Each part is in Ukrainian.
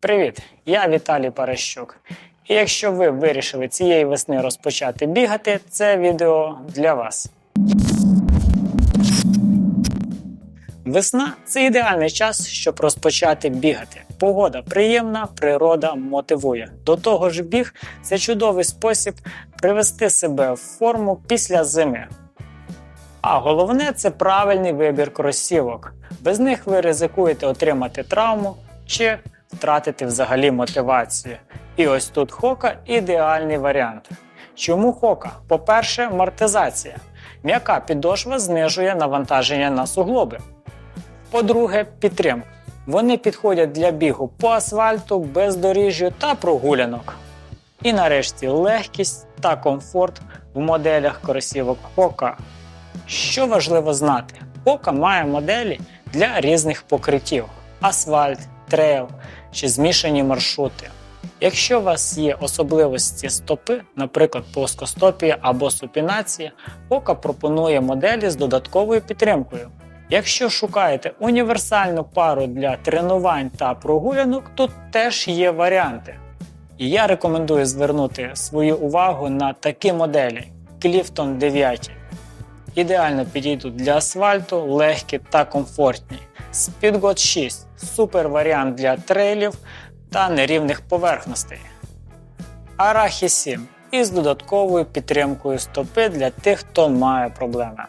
Привіт! Я Віталій Паращук. І якщо ви вирішили цієї весни розпочати бігати, це відео для вас. Весна це ідеальний час, щоб розпочати бігати. Погода приємна, природа мотивує. До того ж, біг це чудовий спосіб привести себе в форму після зими. А головне це правильний вибір кросівок. Без них ви ризикуєте отримати травму чи втратити взагалі мотивацію. І ось тут хока ідеальний варіант. Чому хока? По-перше, амортизація. М'яка підошва знижує навантаження на суглоби. По-друге, підтримка. Вони підходять для бігу по асфальту, бездоріжжю та прогулянок. І нарешті легкість та комфорт в моделях кросівок Hoka. Що важливо знати, Hoka має моделі для різних покриттів: асфальт, трейл чи змішані маршрути. Якщо у вас є особливості стопи, наприклад, плоскостопія або супінація, Hoka пропонує моделі з додатковою підтримкою. Якщо шукаєте універсальну пару для тренувань та прогулянок, тут теж є варіанти. І я рекомендую звернути свою увагу на такі моделі Clifton 9. Ідеально підійдуть для асфальту, легкі та комфортні. Speedgoat 6 супер варіант для трейлів та нерівних поверхностей. Арахі 7 із додатковою підтримкою стопи для тих, хто має проблеми.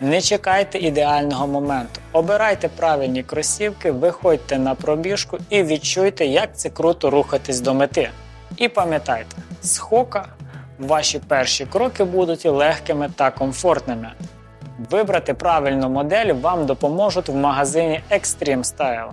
Не чекайте ідеального моменту. Обирайте правильні кросівки, виходьте на пробіжку і відчуйте, як це круто рухатись до мети. І пам'ятайте, з хока ваші перші кроки будуть легкими та комфортними. Вибрати правильну модель вам допоможуть в магазині Extreme Style.